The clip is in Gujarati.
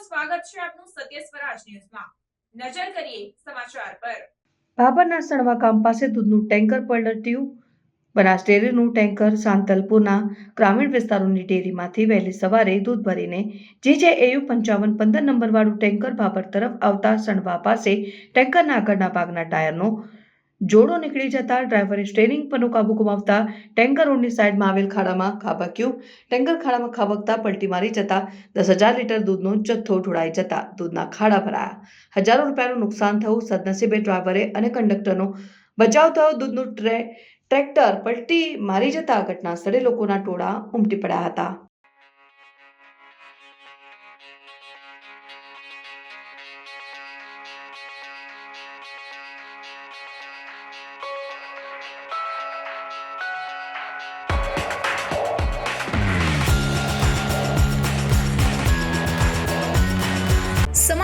સ્વાગત છે આપનું સત્ય સ્વરાજ ન્યૂઝમાં. નજર કરીએ સમાચાર પર. ભાભરના સણવા ગામ પાસે દૂધનું ટેન્કર પલટ્યું બનાસ ડેરીનું ટેન્કર સાંતલપુરના ગ્રામીણ વિસ્તારોની ડેરીમાંથી વહેલી સવારે દૂધ ભરીને જે એયુ પંચાવન પંદર નંબરવાળું ટેન્કર ભાભર તરફ આવતા સણવા પાસે ટેન્કરના આગળના ભાગના ટાયરનો જોડો નીકળી જતા ડ્રાઈવરે સ્ટેરિંગ પરનો કાબુ ગુમાવતા ટેન્કર રોડની સાઈડમાં આવેલ ખાડામાં ખાબક્યું. ટેન્કર ખાડામાં ખાબકતા પલટી મારી જતા દસ હજાર લીટર દૂધનો જથ્થો ઢોળાઈ જતા દૂધના ખાડા ભરાયા. હજારો રૂપિયાનું નુકસાન થયું સદનસીબે ડ્રાઈવરે અને કંડક્ટરનો બચાવ થયો. દૂધનું ટ્રે, ટ્રેક્ટર પલટી મારી જતા ઘટના સ્થળે લોકોના ટોળા ઉમટી પડ્યા હતા.